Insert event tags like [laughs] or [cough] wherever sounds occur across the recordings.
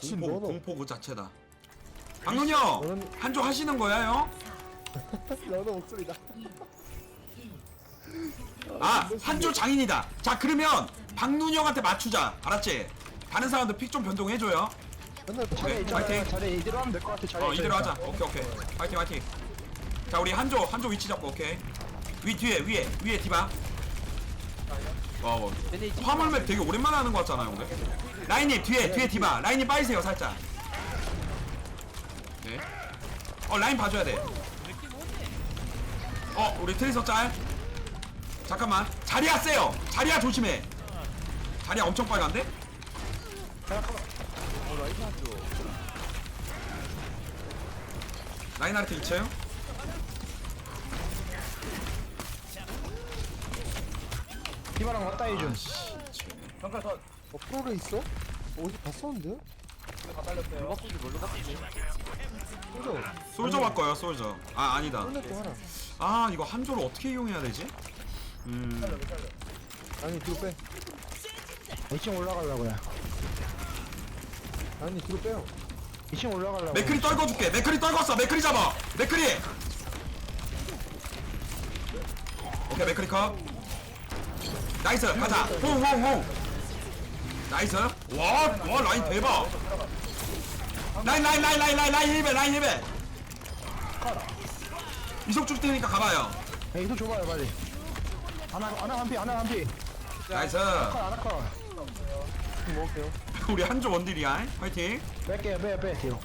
미친 공포, 너너 공포 그 자체다. 형! 너는- 한조 하시는 형? [laughs] 너너 목소리다 아, 한조 장인이다. 자, 그러면 박눈이 형한테 맞추자. 알았지? 다른 사람들 픽 좀 변동해줘요. 맨날 오케이, 있잖아 파이팅. 자리에 이대로 하면 될 것 같아 자리에 어, 이대로. 하자. 오케이, 오케이. 화이팅, 화이팅. 자, 우리 한조, 한조 위치 잡고, 오케이. 위, 뒤에, 위에, 위에 디바. 어, 화물맵 되게 오랜만에 하는 거 같잖아요, 근데. 라인님, 뒤에, 뒤에 디바. 라인님 빠지세요, 살짝. 네. 어, 라인 봐줘야 돼. 어, 우리 트리서 짤. 잠깐만. 자리야 세요. 자리야 조심해. 자리야 엄청 빨간데? 라인하르트 2층. 디바랑 맞다 해준 어 프로레 있어? 어디 봤었는데? 솔저 솔저 바꿔요, 솔저. 아, 아니다. 하나 아, 이거 한조를 어떻게 이용해야 되지? 음, 아니 뒤로 빼 2층 올라가려고요 아니 뒤로 빼요 2층 올라가려고 맥크리 떨궈줄게. 맥크리 떨궜어. 맥크리 잡아. 맥크리. 오케이, 맥크리 컷. 나이스. 가자. 홍홍홍. 나이스. 와, 와 라인 대박. 라인 라인 라인 라인 라인 라인 힐배 라인 힐배. 이속 줄 테니까 가봐요. 야 이거 줘봐요 빨리 하나 하나 한피 하나 한피 나이스. 하나 컷좀 먹을게요 우리 한조 원딜이야. 화이팅. 뺄게요 빼빼 뒤로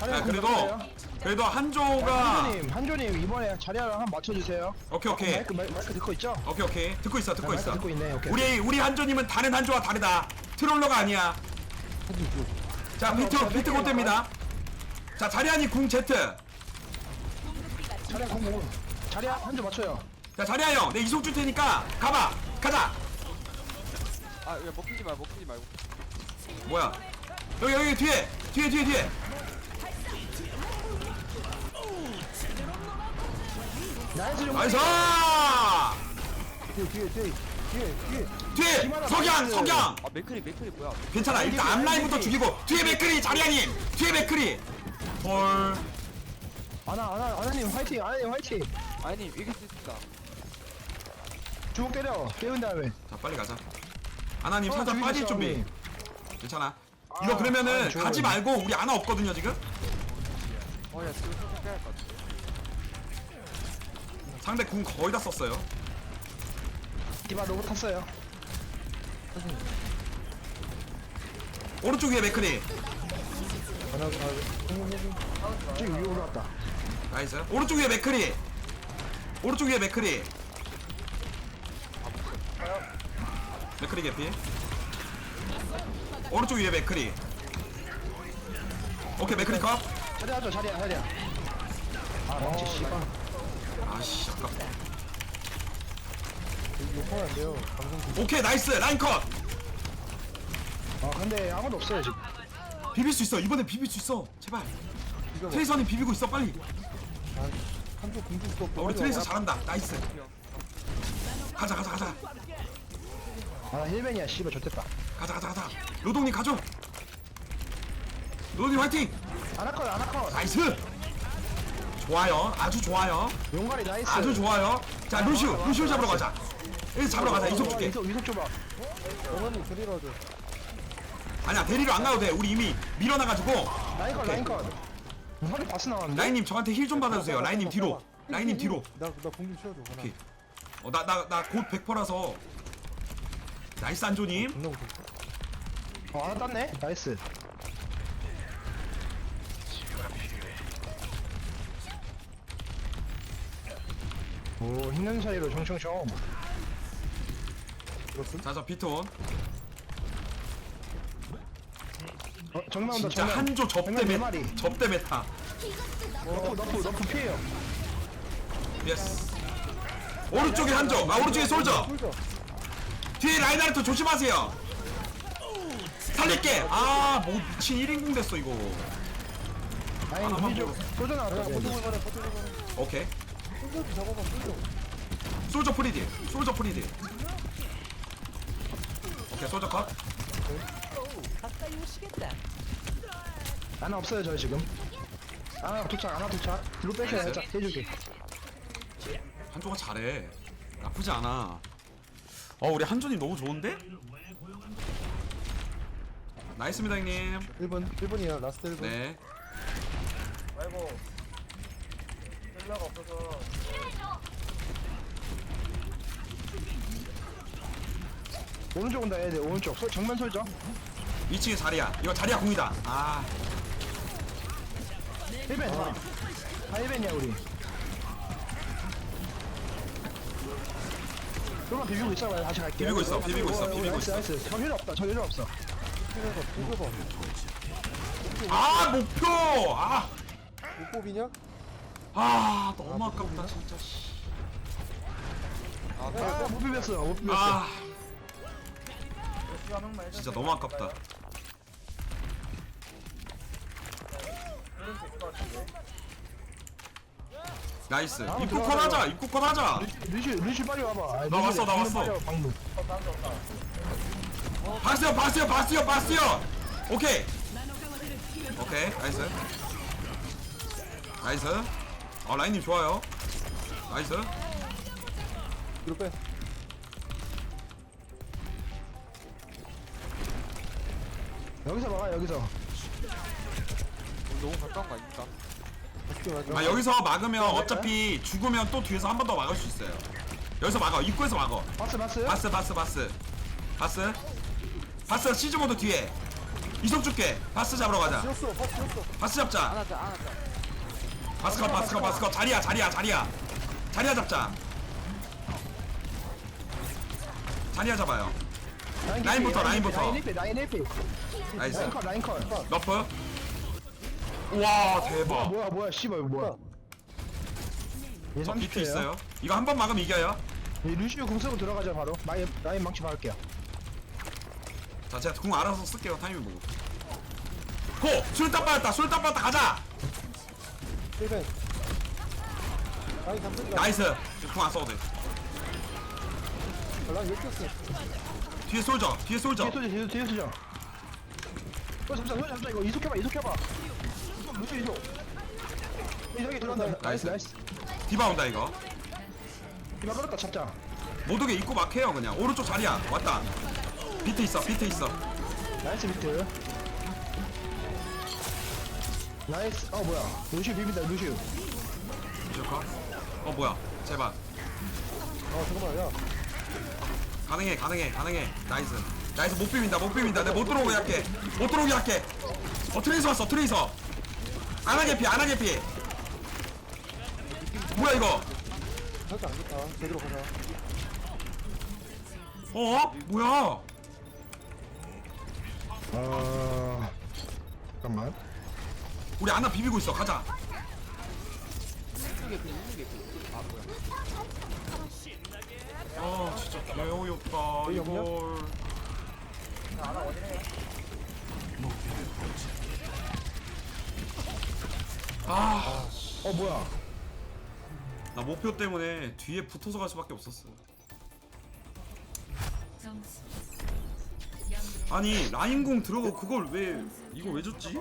한 그래도 그래도 한조가 한조님 한조님 이번에 자리랑 한번 맞춰주세요 오케이 오케이 마이크 마이크, 마이크 듣고 있죠? 오케이 오케이 듣고 있어 듣고 네, 있어. 듣고 있네, 오케이. 우리 우리 한조님은 다른 한조와 다르다. 트롤러가 아니야. 자 비트 비트 곧됩니다. 자 자리아니 궁 제트. 자리 공 먹은 자리 한조 맞춰요 자 자리아 형, 내 이속 줄 테니까 가봐. 가자. 아, 야, 먹히지 마, 먹히지 말고. 뭐야? 여기 여기 뒤에 뒤에 뒤에 뒤에. 나이스 좀 나이스. 뒤에 뒤에 뒤에 뒤에 뒤에 뒤에 석양 석양. 아, 맥크리, 맥크리 뭐야? 괜찮아 일단 앞라인부터 죽이고 뒤에 맥크리 자리아님 뒤에 맥크리. 헐. 아나 아나 아나님 화이팅 아나님 화이팅 아니, 이길 수 있다. 주먹 때려 깨운 다음에 자 빨리 가자. 아나님 어, 살짝 빠질 준비. 괜찮아. 아, 이거 그러면은 아, 좋아요. 가지 말고 우리 아나 없거든요 지금. 어, 야, 지금 살짝 빼야 할것 같아. 상대 궁 거의 다 썼어요. 디바 로봇 탔어요 오른쪽 위에 맥크리. 하나 아 저기 위에 올라왔다 나이스. 오른쪽 위에 맥크리. 오른쪽 위에 맥크리. 맥크리 개피. 오른쪽 위에 맥크리. 오케이 맥크리 컷. 자리 하죠 자리야 자리야 아 망치 씨발 아씨 아깝다. 욕하면 안 돼요 방송 오케이 나이스 라인 컷. 아 근데 아무도 없어요 지금 비빌 수 있어. 이번에 비빌 수 있어. 제발. 트레이서님 비비고 있어 빨리. 아 한쪽 공중 수도 없고 어, 우리 트레이서 잘한다. 나이스. 가자 가자 가자. 아 나 힐맨이야 씨발 좋됐다 가자 가자 가자. 노동님 가죠. 노동님 화이팅. 아나컷 아나컷 나이스. 좋아요. 아주 좋아요. 용가리 나이스 아주 좋아요. 자, 루시우, 루시우 잡으러 가자. 여기 잡으러 가자. 이속 줄게. 이속 이속 줘봐 어머니 드리러 줘 아니야, 대리로 안 가도 돼. 우리 이미 밀어놔가지고. 라인컷. 라인컷 허리 바스 나왔는데 라인님 저한테 힐 좀 받아주세요. 라인님 뒤로. 라인님 뒤로. 나나 공중 치워줘 하나 오케이. 어, 나, 나, 나 곧 100%라서. 나이스 안조님. 존나 무섭다 어 하나 땄네 나이스 오 힘든 사이로 총총총 들었음? 자, 저 비트온. 어 정면 온다 진짜 한조 접대 네 메, 마리 접대 메타. 너프 너프 너프 피해요 예스. 오른쪽에 한조. 아, 오른쪽에 솔저. 솔저 뒤에 라인하르트 조심하세요. 살릴게. 아, 뭐 미친 1인공 됐어, 이거. 아니 아, 우리 좀 소전 나왔다 버텨볼 거래 오케이. 솔저 잡아봐 솔저 솔저 프리딜. 솔저 프리딜. 오케이, 솔저 컷. 하나 없어요 저 지금 하나 도착 하나 도착 뒤로 빼세요. 살짝 해줄게 한조가 잘해. 나쁘지 않아. 어 우리 한조님 너무 좋은데? 나이스입니다 형님. 1분 1분이야 라스트 1분 네. 아이고 셀라가 없어서 오른쪽 온다 얘들. 오른쪽. 소, 정면 설정. 2층에 자리야. 이거 자리야 공이다. 아. 1벤. 다 1벤이야 우리. 조금만 비비고 있어봐요 다시 갈게. 비비고 있어, 비비고 있어, 비비고 나이스 있어. 나이스. 저 힐 없다. 저 힐 없어. 아 목표. 아. 못 뽑이냐? 아 너무 아깝다 진짜. 씨. 아 아, 못 비볐어 못 비볐어 아 진짜 너무 아깝다. 나이스. 다음 입구 컷 들어가요. 하자. 입구 컷 하자. 루시 루시 빨리 와봐 아니, 나 루시, 왔어, 나 방금 왔어. 빨리 와, 방금 봤어요 봤어요 봤어요 봤어요. 오케이. 오케이 나이스. 나이스. 아 라인님 좋아요. 나이스. 뒤로 빼. 여기서 막아 여기서. 너무 가까운 거 아닙니까? 어떻게 맞아 아 여기서 막으면 어차피 죽으면 또 뒤에서 한 번 더 막을 수 있어요. 여기서 막아. 입구에서 막어. 바스 바스 바스 바스 바스 바스 바스 시즈 모드 뒤에. 이속 줄게. 바스 잡으러 가자. 지었어. 팍 지었어. 바스 잡자. 안하자 안하자 바스 컷 바스 컷 바스 컷 자리야 자리야 자리야. 자리야 잡자. 자리야 잡아요. 라인부터, 라인부터. 라인 1피 라인 1피 나이스. 라인 컷 라인 컷. 너프? 우와 대박. 뭐야 뭐야 씨발 이거 뭐야. 얘 저 30초예요? 있어요? 이거 한 번 막으면 이겨요? 이 루시오 궁 쓰고 들어가자 바로. 라인 라인 망치 박을게요. 자 제가 궁 알아서 쓸게요 타이밍 보고. 고! 술딱 빠졌다 술딱 빠졌다 가자 1분 아니 감독이가 나이스. 궁안 써도 돼. 난 여기 었어? 뒤에 솔져 뒤에 솔져 뒤에 소지 뒤에 뒤에 어 잠시만 소지 잠시만 이거. 이속해봐 이속해봐. 루시오 이속? 이속이 들어간다. 나이스. 나이스. 나이스. 디바 온다 이거. 이만 끌었다 잡자. 못 오게 입고 막해요 그냥. 오른쪽 자리야. 왔다. 비트 있어 비트 있어. 나이스 비트 나이스. 어 뭐야. 루시오 비빈다 루시오 좋고 어 뭐야. 제발. 아 잠깐만 야. 가능해 가능해 가능해. 나이스. 나이스 못 비빈다 못 비빈다. 내가 못 들어오게 할게. 못 들어오게 할게. 어 트레이서 왔어 트레이서. 안하게 피 안하게 피. 뭐야 이거? 살짝 안 좋다. 제대로 가자. 어? 뭐야? 어 잠깐만 우리 아나 비비고 있어 가자 이게 그 있는 게아 뭐야 아 진짜 개어이 없다 여기 없냐? 이걸 아, 어 뭐야 나 목표 때문에 뒤에 붙어서 갈 수밖에 없었어. 점수 아니 라인공 들어가 그걸 왜 이걸 왜 줬지?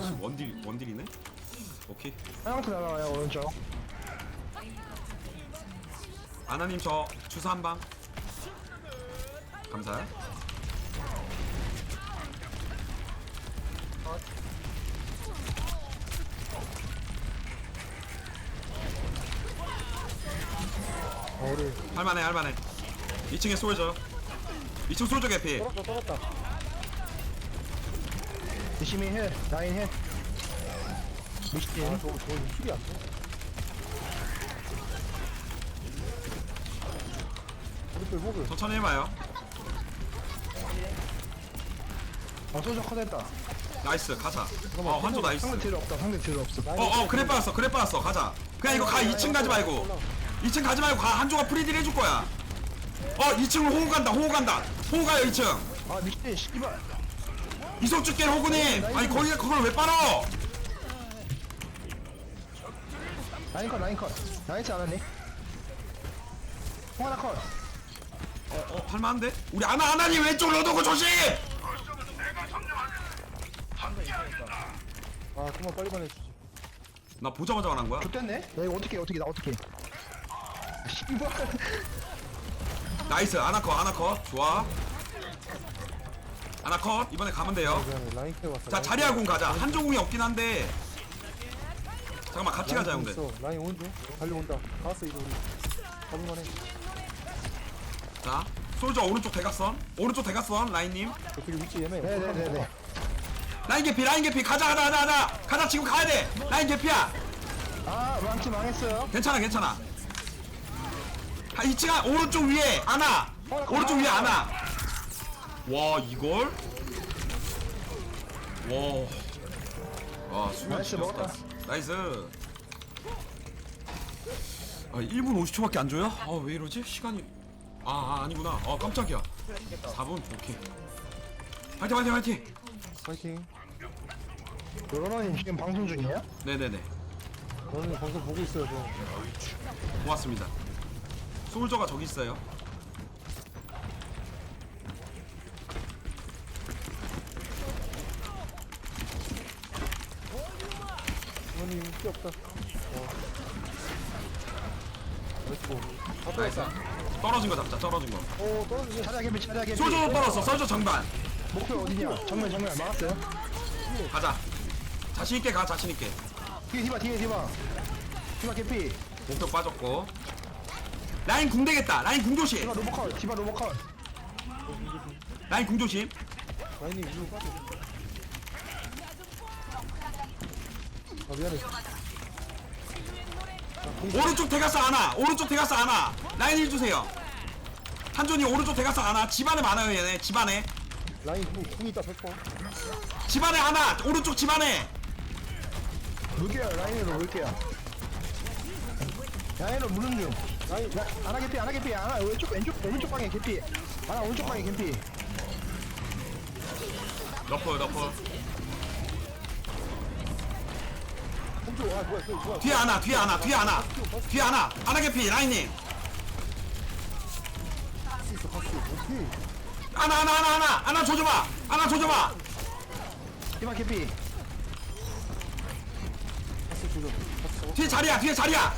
지금 원딜 원딜이네. 오케이. 하양트 날아와요 오른쪽 아나님 저 주사 한 방. 어 우리 할만해 할만해. 2층에 쏠져. 2층 쏠져 개피. 떨었다 떨었다 열심히 해 라인 해 미스틴 아 저거 저거 힐이 안 돼 우리 호그 천천히 해봐요. 어 소저 컷했다 나이스 가자. 어 환조 나이스. 상대 딜 없다 상대 딜 없어 어어 그래 빠졌어 그래 빠졌어 가자. 그냥 이거 가 2층 가지 말고. 2층 가지 말고 가 한조가 프리딜 해줄 거야. 어 2층으로 호구 간다 호구 간다. 호구 가요 2층. 아 미스틴 씨발 이속 줄게 호구님 아니 거기가 그걸 왜 빨아? 라인 컷 라인 컷. 나이스 안 하니? 홍하나 컷. 어 할만한데? 우리 아나 아나님 왼쪽 로도고 조심! 아 그만 빨리 말해주지. 나 보자마자 말한 거야? 좋댔네? 야 이거 어떻게 어떻게 나 어떻게? 씨발 나이스 아나컷 아나컷. 좋아 아나컷. 이번에 가면 돼요. 미안해 라인 캐 왔어. 자 자리아궁 가자. 한조궁이 없긴 한데. 잠깐만 같이 가자 형들. 있어. 라인 오른쪽 달려온다. 가왔어 이거 우리 잡을만해. 자 솔저 오른쪽 대각선. 오른쪽 대각선 라인님. 저쪽에 위치 애매해. 네네네네. 라인 개피 라인 개피. 가자 가자 가자 가자. 가자 지금 가야 돼. 라인 개피야. 아 랑치 망했어요? 괜찮아 괜찮아. 아, 이치가 오른쪽 위에 아나. 오른쪽 위에 아나 와 이걸? 와와 수면 나이스, 먹었다. 나이스. 아 1분 50초밖에 안 줘요? 아 왜 이러지? 시간이. 아, 아 아니구나. 아 깜짝이야. 4분? 오케이. 화이팅 화이팅 화이팅! 파이팅. 로로님 지금 방송 중이에요? 네네네. 저는 방송 보고 있어요 저. 고맙습니다. 소울저가 저기 있어요 부모님 피 없다. 어. 나이스 떨어진 거 잡자 떨어진 거. 오 떨어지네 차례 개비 차례 개비 소저 떨었어 소저 정반. 목표 어디냐? 정면 정면. 막았어요? 가자. 자신 있게 가 자신 있게. 뒤에 디바 뒤에 디바. 디바 개피. 목표 빠졌고. 라인 궁 되겠다 라인 궁 조심. 디바 로보컷 디바 로보컷 라인 궁 조심. 라인이 위로 빠져 아 미안해. 오른쪽 대가스 안와. 오른쪽 대가스 안와. 라인 힐 주세요. 한존이 오른쪽 대가스 안와. 집안에 많아요 얘네. 집안에. 라인 궁, 궁 있다 100번 집안에 하나. 오른쪽 집안에. 물게요 라인으로 물게요. 라인으로 무는 중. 라인 야, 아나 개피 아나 개피. 아나 왼쪽 왼쪽 왼쪽 방에 개피. 아나 오른쪽 방에 개피. 너프 너프 뒤에 하나 뒤에 하나 뒤에 하나. 뒤에 하나. 하나 개피 라인님. 하나 하나 하나 하나. 하나 조져봐. 하나 조져봐. 파스 저거 뒤에 자리야 뒤에 자리야.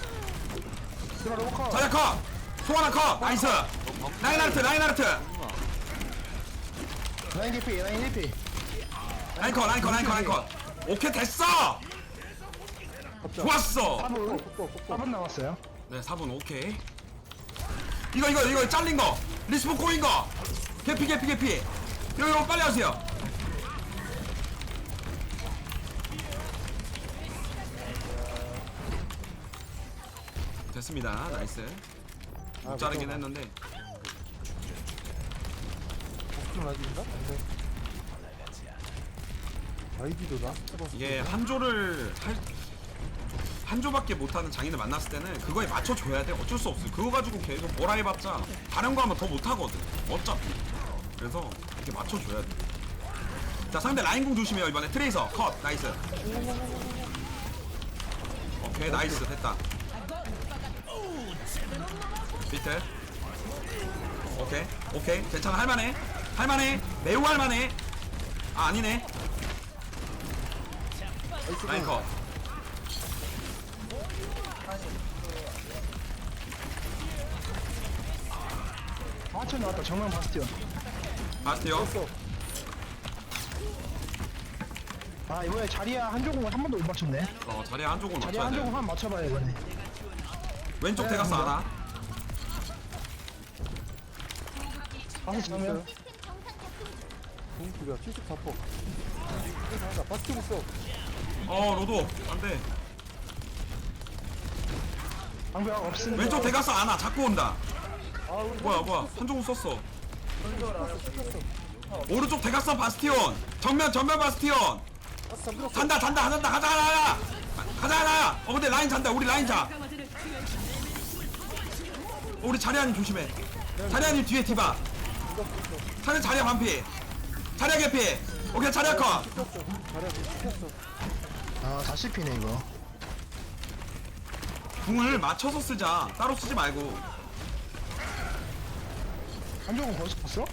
디바 로보컷 자리야 컷 송하나 컷 나이스. 라인하르트 라인하르트. 라인 개피 라인 개피. 라인 컷 라인 컷 라인 컷 라인 컷. 오케이 됐어 좋았어! 4분 폭도 폭도 4분 남았어요. 네 4분 오케이. 이거 이거 이거 잘린 거. 리스폰 꼬인 거. 개피 개피 개피. 이거 이거 빨리 하세요. 됐습니다. 나이스. 못 자르긴 했는데. 복수 아직인가? 안돼. 아이디도 버스 이게 한 조를 할 한 조밖에 못하는 장인을 만났을 때는 그거에 맞춰줘야 돼. 어쩔 수 없어 그거 가지고 계속 뭐라 해봤자 다른 거 하면 더 못하거든. 어차피. 그래서 이렇게 맞춰줘야 돼자 상대 라인공 조심해요 이번에. 트레이서. 컷. 나이스. 오케이 나이스. 됐다. 비트. 오케이. 오케이. 괜찮아. 할만해. 할만해. 매우 할만해. 아 아니네. 라인 컷 아천 나왔다. 정면 바스티온 바스티오 아 이번에 자리야 한 조공을 한 번도 못 맞췄네. 어 자리에 한쪽은 자리야 맞춰야 돼 한조공 한 번 맞춰봐야 이번에. 왼쪽 한번. 하나 정면 궁 기가 74퍼 나온다 바스켓 있어. 어 로도. 안돼 방벽 없으니까 왼쪽 대가서 하나 잡고 온다. 아 우리 뭐야 뭐야. 한쪽은 썼어. 오른쪽 대가서 바스티온. 정면 정면 바스티온. 잔다 잔다 잔다. 가자 가자 가자. 가자 어 근데 라인 잔다. 우리 라인 자. 어, 우리 자리아님 조심해. 자리아님 뒤에 디바. 자리 자리아 반피. 자리아 개피. 오케이 자리아 컷. 씹혔어 아다 씹히네 이거 궁을 맞춰서 쓰자. 따로 쓰지 말고. 한조공 벌써 봤어?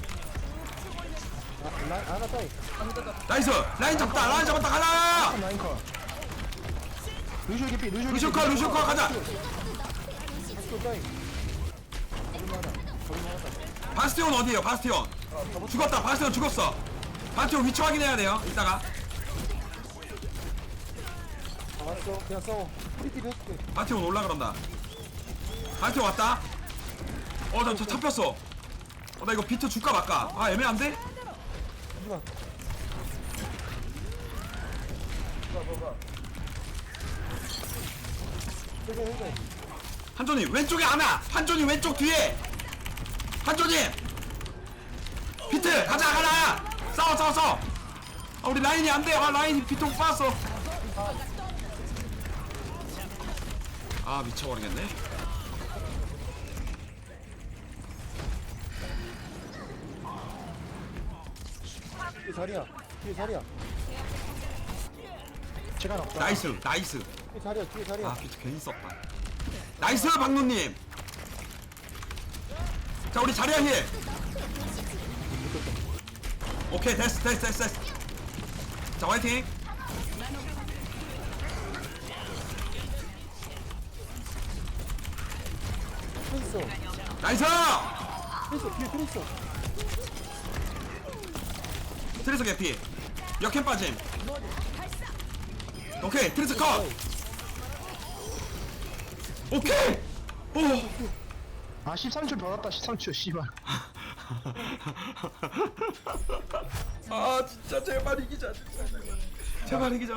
따이 나이스! 라인 잡다! 라인 잡았다! 컷 루시오 깊이 루시오 루시오 컷 루시오 컷 가자! 따위. 바스티온 어디에요? 바스티온. 죽었다. 바스티온 죽었어. 바스티온 위치 확인해야 돼요. 이따가 다 왔어. 그냥 싸워. 프리딜 해줄게. 바스티온 올라 그런다 바스티온 왔다 어나 저 잡혔어 어, 나 이거 비트 줄까 말까 아 애매한데 해줘. 한조님 왼쪽에 하나 한조님 왼쪽 뒤에 한조님 비트 가자 가자 싸워 싸워 싸워 아, 우리 라인이 안돼 아 라인이 봤어 아 미쳐버리겠네 뒤에 자리야. 뒤에 자리야. 시간 없다 나이스 나이스 뒤에 자리야. 뒤에 자리야. 아 비트 괜히 썼다 나이스 박누님 자 우리 자리야 힐 오케이 됐어 됐어 됐어 됐어 자 화이팅 트레이서. 나이스! 트레이서. 뒤에 트레이서. 트레스 개피. 역행 빠짐. 오케이 트레스 컷! 오케이! 오! 아 13초 벌었다 13초 씨발. [laughs] 아 진짜 제발 이기자 진짜 제발. 이기자.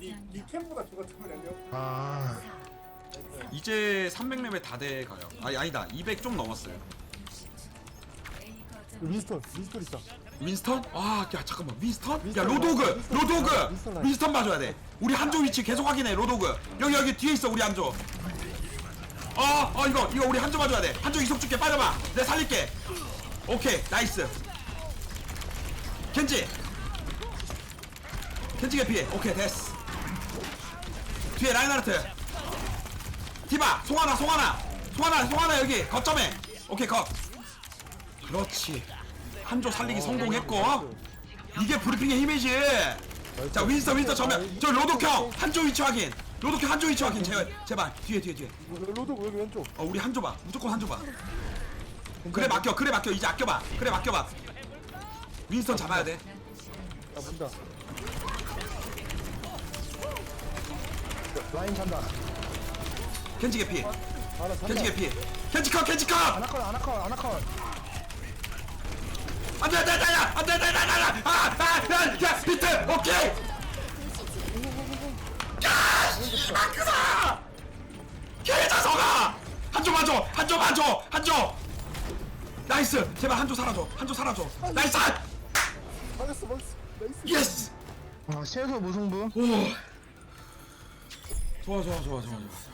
니 캠보다 죽었으면요. 아 이제 300레벨 다 돼가요 아니 아니다 200 좀 넘었어요 윈스턴. 윈스턴 있다. 윈스턴? 아, 야 잠깐만 윈스턴? 야 윈스턴 로도그, 라인, 윈스턴 로도그, 라인, 윈스턴 라인. 윈스턴 봐줘야 돼. 우리 한조 위치 계속 확인해, 로도그. 여기 여기 뒤에 있어 우리 한조. 어, 어 이거 이거 우리 한조 봐줘야 돼. 한조 이속 줄게 빠져봐. 내가 살릴게. 오케이, 나이스. 켄지, 켄지 개피. 오케이 됐어. 뒤에 라인하르트. 디바, 송하나, 송하나, 송하나, 송하나 여기 거점에. 오케이 거. 그렇지. 한조 살리기 성공했고. 이게 브리핑의 힘이지. 자 윈스터 윈스터 정면. 저 로독 형 한조 위치 확인. 로독 형 한조 위치 확인. 제발 제발 뒤에 뒤에 뒤에. 로드 여기 왼쪽. 어 우리 한조 봐. 무조건 한조 봐. 그래 맡겨 그래 맡겨 이제 아껴봐. 그래 맡겨봐. 윈스턴 잡아야 돼. 야 문다. 라인 잔다 켄지 개피. 산다. 켄지 개피. 켄지 컷 켄지 컷. 아나컷 아나컷 아나컷 안돼 안돼 안돼 안돼 안돼 안돼 안돼. 아아야 비트 오케이. 야 씨발 크다. 개자석아. 한조 봐줘 한조 봐줘 한조. 나이스 제발 한조 사라져 한조 사라져 나이스 막았어 막았어. 나이스. 예스 아 세서 무승부 오 좋아 좋아 좋아 좋아 좋아 3대 3.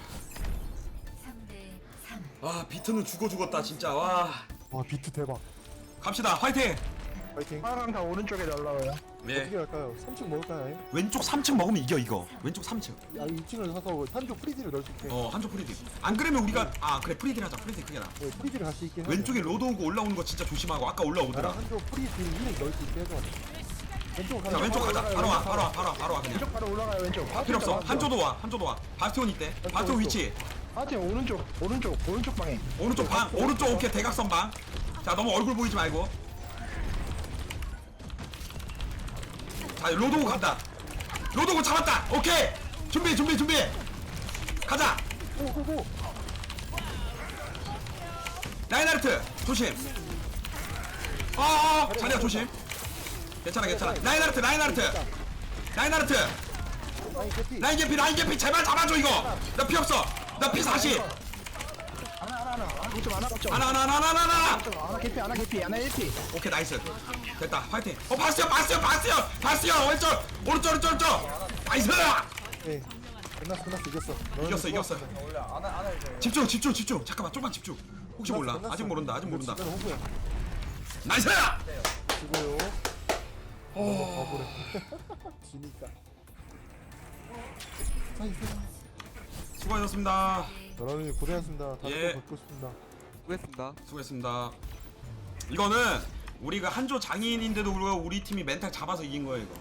아 비트는 죽어 죽었다 진짜 와 와 비트 대박. 갑시다 화이팅 파이팅. 파랑 다 오른쪽에 날라와요 네 어떻게 할까요? 3층 먹을까요? 아예? 왼쪽 3층 먹으면 이겨 이거 왼쪽 3층 야 2층을 사서 한쪽 프리딜을 넣을 수 있게. 어 한쪽 프리딜 안 그러면 우리가 아 그래 프리딜 하자 프리딜 그게 나 네, 프리딜을 할수 있게. 해야. 왼쪽에 로드 오고 올라오는 거 진짜 조심하고 아까 올라오더라 한쪽 프리딜 1을 넣을 수 있게 해줘. 왼쪽 가자. 자 왼쪽 가자 바로 와 바로 와 바로 와 바로 와 그냥 왼쪽 바로 올라가요 왼쪽 필요 없어 한조도 와 한조도 와 바스티온 있대 바스티온 위치 하여튼 오른쪽 오른쪽 오른쪽 방에. 오른쪽 방 오른쪽 오케이 대각선 방자 너무 얼굴 보이지 말고. 자 로도고 간다. 로도고 잡았다. 오케이. 준비 준비 준비. 가자. 고고고. 라인하르트 조심. 어어 자리야 조심. 괜찮아 괜찮아. 라인하르트 라인하르트. 라인하르트. 아니 개피. 라인 개피 라인 개피. 제발 잡아줘 이거. 나 피 없어 나 피 40 하나 하나 하나 하나 이쪽 하나 걷죠 하나 하나 하나 하나 하나 하나 하나 개피 하나 개피 하나 1피 오케이 나이스 됐다 파이팅 어 봤어요 봤어요 봤어요 봤어요 왼쪽 오른쪽 오른쪽 오른쪽 나이스 네. 끝났어 끝났어 이겼어. 너는 이겼어 이겼어. 원래 안아 안아 이제 집중 집중 집중 잠깐만 좀만 집중 혹시 몰라 끝났어. 아직 모른다 아직 모른다. 나이스 수고요. 어. 바보래. [laughs] 지니까. 나이스. 수고하셨습니다 여러분이 고생하셨습니다. 다음에 예. 또 뵙고 싶습니다. 수고했습니다. 수고했습니다 이거는 우리가 한조 장인인데도 불구하고 우리 팀이 멘탈 잡아서 이긴 거예요 이거